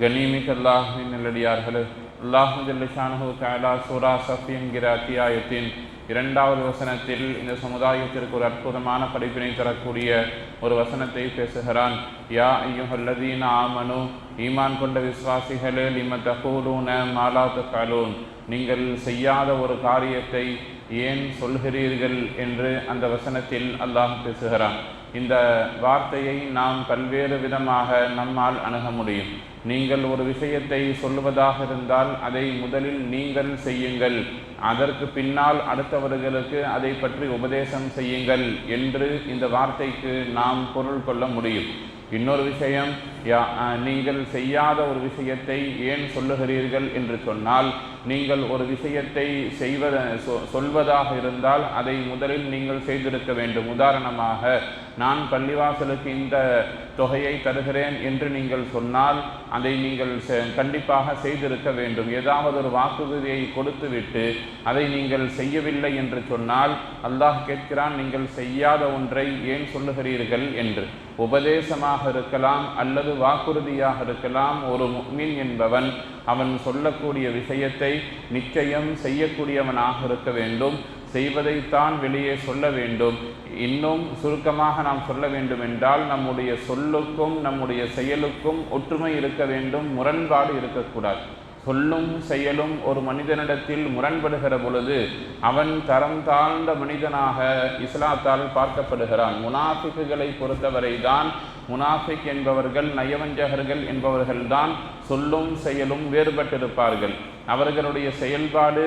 கண்ணியமிக்க அல்லாஹின் நல்லடியார்களே அல்லாஹு ஜல்லிஷானு தாலா சூரா சஃபி என்கிற அத்தியாயத்தின் இரண்டாவது வசனத்தில் இந்த சமுதாயத்திற்கு ஒரு அற்புதமான படிப்பினை தரக்கூடிய ஒரு வசனத்தை பேசுகிறான். யா ஐயுஹல்லதீன ஆமனு ஈமான் கொண்ட விஸ்வாசிகளே லிம தகூலூன மாலா தகாலூன் நீங்கள் செய்யாத ஒரு காரியத்தை ஏன் சொல்கிறீர்கள் என்று அந்த வசனத்தில் அல்லாஹ் பேசுகிறான். இந்த வார்த்தையை நாம் பல்வேறு விதமாக நம்மால் அணுக முடியும். நீங்கள் ஒரு விஷயத்தை சொல்லுவதாக இருந்தால் அதை முதலில் நீங்கள் செய்யுங்கள். அதற்கு பின்னால் அடுத்தவர்களுக்கு அதை பற்றி உபதேசம் செய்யுங்கள் என்று இந்த வார்த்தைக்கு நாம் பொருள் கொள்ள முடியும். இன்னொரு விஷயம் நீங்கள் செய்யாத ஒரு விஷயத்தை ஏன் சொல்லுகிறீர்கள் என்று சொன்னால் நீங்கள் ஒரு விஷயத்தை செய்வத சொல்வதாக இருந்தால் அதை முதலில் நீங்கள் செய்திருக்க வேண்டும். உதாரணமாக நான் பள்ளிவாசலுக்கு இந்த தொகையை தருகிறேன் என்று நீங்கள் சொன்னால் அதை நீங்கள் கண்டிப்பாக செய்திருக்க வேண்டும். ஏதாவது ஒரு வாக்குறுதியை கொடுத்துவிட்டு அதை நீங்கள் செய்யவில்லை என்று சொன்னால் அல்லாஹ் கேட்கிறான் நீங்கள் செய்யாத ஒன்றை ஏன் சொல்லுகிறீர்கள் என்று. உபதேசமாக இருக்கலாம் அல்லது வாக்குறுதியாக இருக்கலாம் ஒரு மீன் என்பவன் அவன் சொல்லக்கூடிய விஷயத்தை நிச்சயம் செய்யக்கூடியவனாக இருக்க வேண்டும். செய்வதைத்தான் வெளியே சொல்ல வேண்டும். இன்னும் சுருக்கமாக நாம் சொல்ல வேண்டும் என்றால் நம்முடைய சொல்லுக்கும் நம்முடைய செயலுக்கும் ஒற்றுமை இருக்க வேண்டும். முரண்பாடு இருக்கக்கூடாது. சொல்லும் செயலும் ஒரு மனிதனிடத்தில் முரண்படுகிற பொழுது அவன் தரம் தாழ்ந்த மனிதனாக இஸ்லாத்தால் பார்க்கப்படுகிறான். முனாஃபிக்குகளை பொறுத்தவரைதான் முனாஃபிக் என்பவர்கள் நயவஞ்சகர்கள் என்பவர்கள்தான் சொல்லும் செயலும் வேறுபட்டிருப்பார்கள். அவர்களுடைய செயல்பாடு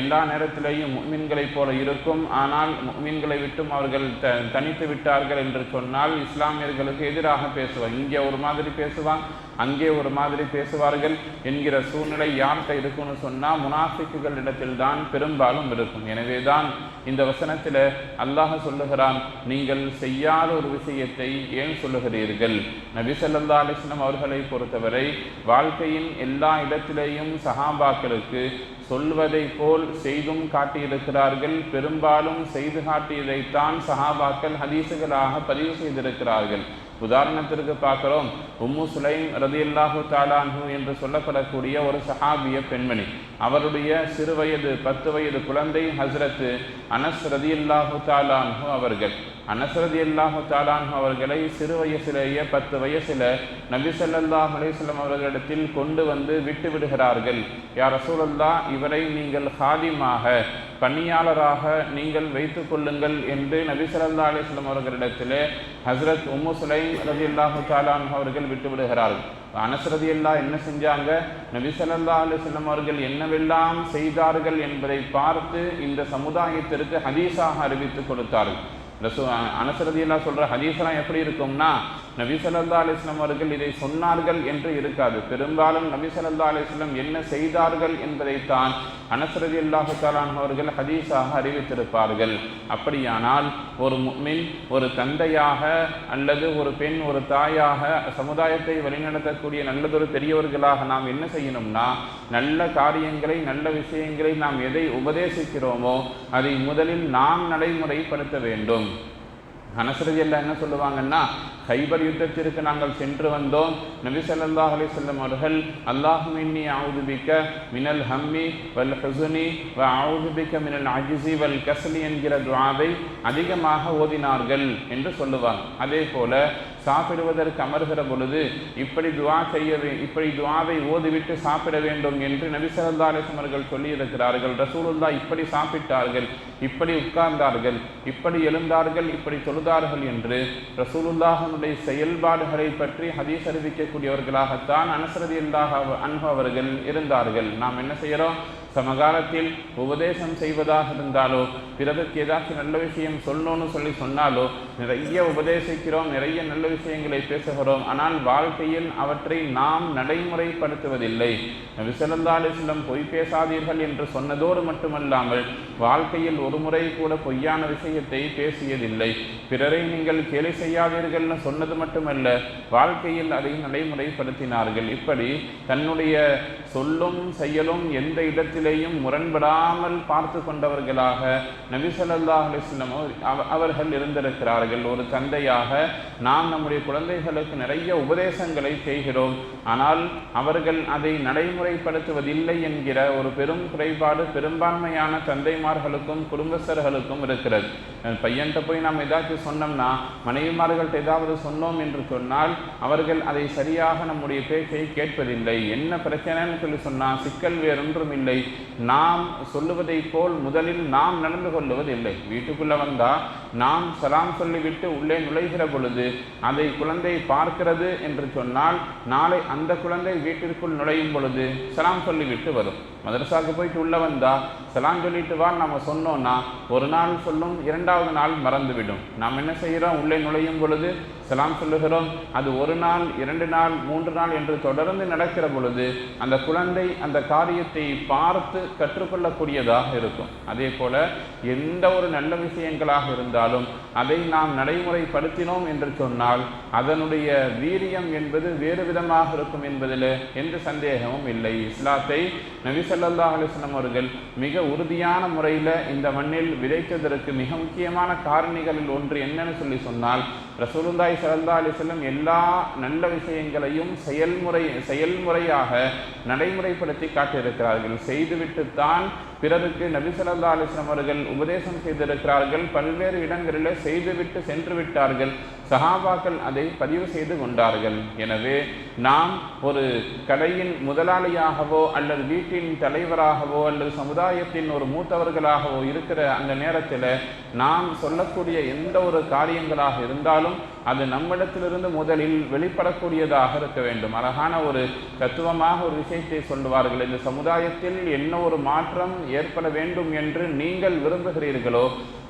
எல்லா நேரத்திலேயும் மீன்களைப் போல இருக்கும். ஆனால் மீன்களை விட்டும் அவர்கள் த தனித்து விட்டார்கள் என்று சொன்னால் இஸ்லாமியர்களுக்கு எதிராக பேசுவார். இங்கே ஒரு மாதிரி பேசுவான். அங்கே ஒரு மாதிரி பேசுவார்கள் என்கிற சூழ்நிலை யார்கிட்ட இருக்கும்னு சொன்னால் முனாஃபிக்குகள் இடத்தில்தான் பெரும்பாலும் இருக்கும். எனவே தான் இந்த வசனத்தில் அல்லாஹ் சொல்லுகிறான் நீங்கள் செய்யாத ஒரு விஷயத்தை ஏன் சொல்லுகிறீர்கள்? நபி சல்லா அலிஸ்லம் அவர்களை பொறுத்தவரை வாழ்க்கையின் எல்லா இடத்திலேயும் சஹாபாக்களுக்கு சொல்வதை போல் செய்தும் காட்டியிருக்கிறார்கள். பெரும்பாலும் செய்து காட்டியதைத்தான் சஹாபாக்கள் ஹதீசுகளாக பதிவு செய்திருக்கிறார்கள். உதாரணத்திற்கு பார்க்கிறோம். உம்மு சுலைம் ரதி அல்லாஹு தாலான்ஹு என்று சொல்லப்படக்கூடிய ஒரு சஹாபிய பெண்மணி. அவருடைய சிறு வயது பத்து வயது குழந்தை ஹசரத்து அனஸ் ரதி அல்லாஹு தாலான்ஹு அவர்கள். அனசரதி அல்லாஹு தாலான் அவர்களை சிறு வயசிலேயே பத்து வயசில் நபி சல்லாஹ் அலிஸ்லாம் அவர்களிடத்தில் கொண்டு வந்து விட்டு விடுகிறார்கள். யார் ரசூலல்லா இவரை நீங்கள் ஹாதிமாக பணியாளராக நீங்கள் வைத்து கொள்ளுங்கள் என்று நபி சல்லா அலிஸ்லம் அவர்களிடத்தில் ஹசரத் உம்மு சுலைம் ரதி அல்லாஹு தாலான் அவர்கள் விட்டு விடுகிறார்கள். அனசரதி அல்லா என்ன செஞ்சாங்க? நபி சல்லா அலிஸ்லம் அவர்கள் என்னவெல்லாம் செய்தார்கள் என்பதை பார்த்து இந்த சமுதாயத்திற்கு ஹதீஸாக அறிவித்து கொடுத்தார்கள். ரசூ அனசரதியெல்லாம் சொல்கிற ஹதீஸ்லாம் எப்படி இருக்கும்னா நபி சல்லா அலிஸ்லாம் அவர்கள் இதை சொன்னார்கள் என்று இருக்காது. பெரும்பாலும் நபி சல்லா அலிஸ்லாம் என்ன செய்தார்கள் என்பதைத்தான் அனசரதி அல்லாஹு தாலான் அவர்கள் ஹதீஸாக அறிவித்திருப்பார்கள். அப்படியானால் ஒரு மின் ஒரு தந்தையாக அல்லது ஒரு பெண் ஒரு தாயாக சமுதாயத்தை வழிநடத்தக்கூடிய நல்லதொரு பெரியவர்களாக நாம் என்ன செய்யணும்னா நல்ல காரியங்களை நல்ல விஷயங்களை நாம் எதை உபதேசிக்கிறோமோ அதை முதலில் நாம் நடைமுறைப்படுத்த வேண்டும். அனசரதி எல்லாம் என்ன சொல்லுவாங்கன்னா ஹைபர் யுத்தத்திற்கு நாங்கள் சென்று வந்தோம். நபி சல்லாஹ் அலி செல்லம் அவர்கள் அல்லாஹுமின்னி ஆவுதுபிக்க மினல் ஹம்மி வல் ஹசுனி வ ஆவுதுபிக்க மினல் அஜிசி வல் கசலி என்கிற துவாவை அதிகமாக ஓதினார்கள் என்று சொல்லுவாங்க. அதே போல சாப்பிடுவதற்கு அமர்கிற பொழுது இப்படி துவா செய்ய இப்படி துவாவை ஓதிவிட்டு சாப்பிட வேண்டும் என்று நபி சல்லா அலிஸ்லம் அவர்கள் சொல்லியிருக்கிறார்கள். ரசூலுல்லா இப்படி சாப்பிட்டார்கள் இப்படி உட்கார்ந்தார்கள் இப்படி எழுந்தார்கள் இப்படி தொழுதார்கள் என்று ரசூலுல்லாஹனுடைய செயல்பாடுகளை பற்றி ஹதீஸ் அறிவிக்கக்கூடியவர்களாகத்தான் அனுசரதி இல்லாக அன்பு அவர்கள் இருந்தார்கள். நாம் என்ன செய்கிறோம் சமகாலத்தில் உபதேசம் செய்வதாக இருந்தாலோ பிறருக்கு ஏதாச்சும் நல்ல விஷயம் சொல்லணும்னு சொல்லி சொன்னாலோ நிறைய உபதேசிக்கிறோம் நிறைய நல்ல விஷயங்களை பேசுகிறோம். ஆனால் வாழ்க்கையில் அவற்றை நாம் நடைமுறைப்படுத்துவதில்லை. விசலந்தா அலிஸ்லம் பொய் பேசாதீர்கள் என்று சொன்னதோடு மட்டுமல்லாமல் வாழ்க்கையில் ஒரு முறை கூட பொய்யான விஷயத்தை பேசியதில்லை. பிறரை நீங்கள் கேலி செய்யாதீர்கள்னு சொன்னது மட்டுமல்ல வாழ்க்கையில் அதை நடைமுறைப்படுத்தினார்கள். இப்படி தன்னுடைய சொல்லும் செயலும் எந்த இடத்திலேயும் முரண்படாமல் பார்த்து கொண்டவர்களாக நபி ஸல்லல்லாஹு அவ- அவர்கள் இருந்திருக்கிறார்கள். ஒரு தந்தையாக நாம் நம்முடைய குழந்தைகளுக்கு நிறைய உபதேசங்களை செய்கிறோம். ஆனால் அவர்கள் அதை நடைமுறைப்படுத்துவதில்லை என்கிற ஒரு பெரும் குறைபாடு பெரும்பான்மையான தந்தைமார்களுக்கும் குடும்பஸ்தர்களுக்கும் இருக்கிறது. பையன்கிட்ட போய் நாம் ஏதாச்சும் சொன்னோம்னா மனைவிமார்கள்ட்ட ஏதாவது சொன்னோம் என்று சொன்னால் அவர்கள் அதை சரியாக நம்முடைய பேச்சை கேட்பதில்லை. என்ன பிரச்சனைன்னு சொல்லி சொன்னால் சிக்கல் வேறொன்றும் இல்லை. நாம் சொல்லுவதை போல் முதலில் நாம் நடந்து கொள்ளுவதில்லை. வீட்டுக்குள்ள வந்தால் நாம் சலாம் சொல்லிவிட்டு உள்ளே நுழைகிற பொழுது அதை குழந்தை பார்க்கிறது என்று சொன்னால் நாளை அந்த குழந்தை வீட்டிற்குள் நுழையும் பொழுது சலாம் சொல்லிவிட்டு வரும். மதரசாவுக்கு போயிட்டு உள்ள வந்தா சலாம் சொல்லிட்டு வா நம்ம சொன்னோம்னா ஒரு நாள் சொல்லும் இரண்டாவது நாள் மறந்துவிடும். நாம் என்ன செய்கிறோம்? உள்ளே நுழையும் பொழுது சலாம் சொல்லுகிறோம் அது ஒரு நாள் இரண்டு நாள் மூன்று நாள் என்று தொடர்ந்து நடக்கிற பொழுது அந்த குழந்தை அந்த காரியத்தை பார்த்து கற்றுக்கொள்ளக்கூடியதாக இருக்கும். அதே போல எந்த ஒரு நல்ல விஷயங்களாக இருந்தாலும் அதை நாம் நடைமுறைப்படுத்தினோம் என்று சொன்னால் அதனுடைய வீரியம் என்பது வேறு விதமாக இருக்கும் என்பதில் எந்த சந்தேகமும் இல்லை. இஸ்லாத்தை நபி ஸல்லல்லாஹு அலைஹி அவர்கள் மிக உறுதியான முறையில் இந்த மண்ணில் விதைத்ததற்கு மிக முக்கியமான காரணிகளில் ஒன்று என்னன்னு சொல்லி சொன்னால் ரசூலுந்தாய் சல்லா அலிஸ்லம் எல்லா நல்ல விஷயங்களையும் செயல்முறை செயல்முறையாக நடைமுறைப்படுத்தி காட்டியிருக்கிறார்கள். செய்துவிட்டுத்தான் பிறருக்கு நபிசல்லா அலிஸ்லாம் அவர்கள் உபதேசம் செய்திருக்கிறார்கள். பல்வேறு இடங்களில் செய்துவிட்டு சென்று விட்டார்கள் சஹாபாக்கள் அதை பதிவு செய்து கொண்டார்கள். எனவே நாம் ஒரு கடையின் முதலாளியாகவோ அல்லது வீட்டின் தலைவராகவோ அல்லது சமுதாயத்தின் ஒரு மூத்தவர்களாகவோ இருக்கிற அந்த நேரத்தில் நாம் சொல்லக்கூடிய எந்த ஒரு காரியங்களாக இருந்தாலும் அது நம்மிடத்திலிருந்து முதலில் வெளிப்படக்கூடியதாக இருக்க வேண்டும். அழகான ஒரு தத்துவமாக ஒரு விஷயத்தை சொல்லுவார்கள். இந்த சமுதாயத்தில் என்ன ஒரு மாற்றம் ஏற்பட வேண்டும் என்று நீங்கள் விரும்புகிறீர்களோ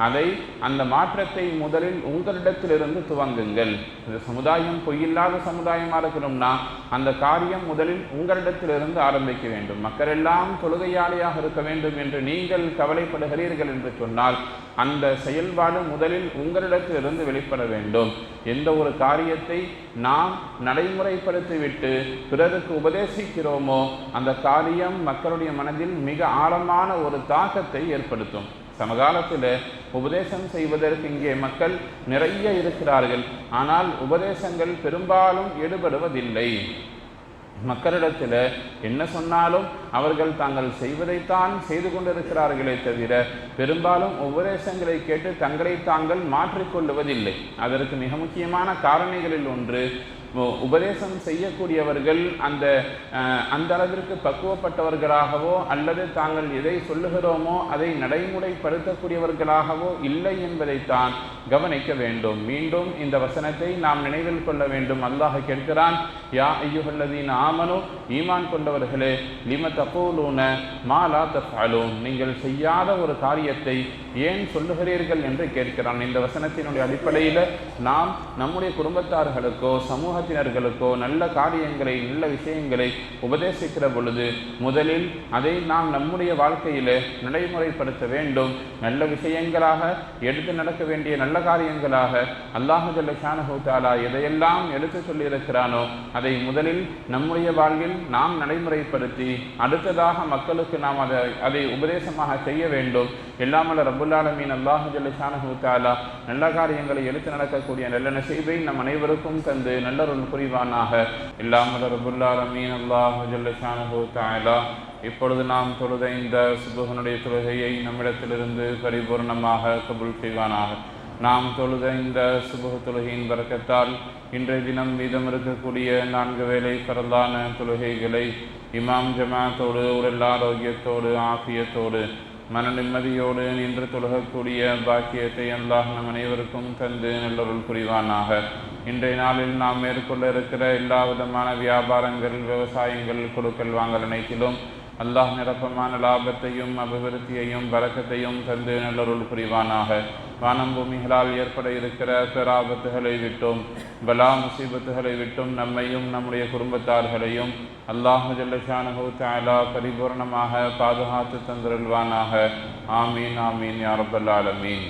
அதை அந்த மாற்றத்தை முதலில் உங்களிடத்திலிருந்து துவங்குங்கள். இந்த சமுதாயம் பொய்யில்லாத சமுதாயமா இருக்கணும்னா அந்த காரியம் முதலில் உங்களிடத்திலிருந்து ஆரம்பிக்க வேண்டும். மக்கள் எல்லாம் தொழுகையாளியாக இருக்க வேண்டும் என்று நீங்கள் கவலைப்படுகிறீர்கள் என்று சொன்னால் அந்த செயல்பாடு முதலில் உங்களிடத்திலிருந்து வெளிப்பட வேண்டும். எந்த ஒரு காரியத்தை நாம் நடைமுறைப்படுத்திவிட்டு பிறருக்கு உபதேசிக்கிறோமோ அந்த காரியம் மக்களுடைய மனதில் மிக ஆழமான ஒரு தாக்கத்தை ஏற்படுத்தும். சமகாலத்தில் உபதேசம் செய்வதற்கு இங்கே மக்கள் நிறைய இருக்கிறார்கள். ஆனால் உபதேசங்கள் பெரும்பாலும் ஈடுபடுவதில்லை. மக்களிடத்தில் என்ன சொன்னாலும் அவர்கள் தாங்கள் செய்வதைத்தான் செய்து கொண்டிருக்கிறார்களே தவிர பெரும்பாலும் உபதேசங்களை கேட்டு தங்களை தாங்கள் மாற்றிக்கொள்ளுவதில்லை. அதற்கு மிக முக்கியமான காரணிகளில் ஒன்று உபதேசம் செய்யக்கூடியவர்கள் அந்த அந்த அளவிற்கு பக்குவப்பட்டவர்களாகவோ அல்லது தாங்கள் எதை சொல்லுகிறோமோ அதை நடைமுறைப்படுத்தக்கூடியவர்களாகவோ இல்லை என்பதைத்தான் கவனிக்க வேண்டும். மீண்டும் இந்த வசனத்தை நாம் நினைவில் கொள்ள வேண்டும். அல்லாஹ் கேட்கிறான் யா ஐயுகல்லதீன் ஆமனு ஈமான் கொண்டவர்களே லிம தப்போலூன மாலா லா நீங்கள் செய்யாத ஒரு காரியத்தை ஏன் சொல்லுகிறீர்கள் என்று கேட்கிறான். இந்த வசனத்தினுடைய அடிப்படையில் நாம் நம்முடைய குடும்பத்தார்களுக்கோ சமூக சமூகத்தினர்களுக்கோ நல்ல காரியங்களை நல்ல விஷயங்களை உபதேசிக்கிற பொழுது முதலில் அதை நாம் நம்முடைய வாழ்க்கையில் நடைமுறைப்படுத்த வேண்டும். நல்ல விஷயங்களாக எடுத்து நடக்க வேண்டிய நல்ல காரியங்களாக அல்லாஹல்ல ஷானஹூத்தாலா எதையெல்லாம் எடுத்து சொல்லியிருக்கிறானோ அதை முதலில் நம்முடைய வாழ்வில் நாம் நடைமுறைப்படுத்தி அடுத்ததாக மக்களுக்கு நாம் அதை அதை உபதேசமாக செய்ய வேண்டும். எல்லாமல்ல ரபுல்லாலமீன் அல்லாஹல்ல அல்லாஹு நல்ல காரியங்களை எடுத்து நடக்கக்கூடிய நல்ல நசீபை நம் அனைவருக்கும் தந்து நல்ல அருள் புரிவானாக. இல்லாமல் ரப்புல் அல்லாஹ் ஜல்லஷானு தாயலா இப்பொழுது நாம் தொழுத இந்த சுபகனுடைய தொழுகையை நம்மிடத்திலிருந்து பரிபூர்ணமாக கபுல் செய்வானாக. நாம் தொழுத இந்த சுபக தொழுகையின் வரக்கத்தால் இன்றைய தினம் மீதம் இருக்கக்கூடிய நான்கு வேலை பரந்தான தொழுகைகளை இமாம் ஜமாத்தோடு உடல் ஆரோக்கியத்தோடு ஆசியத்தோடு மன நிம்மதியோடு நின்று தொழுகக்கூடிய பாக்கியத்தை அல்லாஹ் நம் அனைவருக்கும் தந்து நல்லொருள் புரிவானாக. இன்றைய நாளில் நாம் மேற்கொள்ள இருக்கிற எல்லா விதமான வியாபாரங்கள் விவசாயங்கள் கொடுக்கல் வாங்கல் அனைத்திலும் அல்லாஹ் நிரப்பமான லாபத்தையும் அபிவிருத்தியையும் பறக்கத்தையும் தந்து நல்லொருள் புரிவானாக. வானம் பூமிகளால் ஏற்பட இருக்கிற பேராபத்துகளை விட்டும் பலா முசீபத்துகளை விட்டும் நம்மையும் நம்முடைய குடும்பத்தார்களையும் அல்லாஹ் ஜல்லஷானஹு தஆலா பரிபூர்ணமாக பாதுகாத்து தந்திருவானாக ஆமீன் ஆமீன் யாரபல்லாலமீன்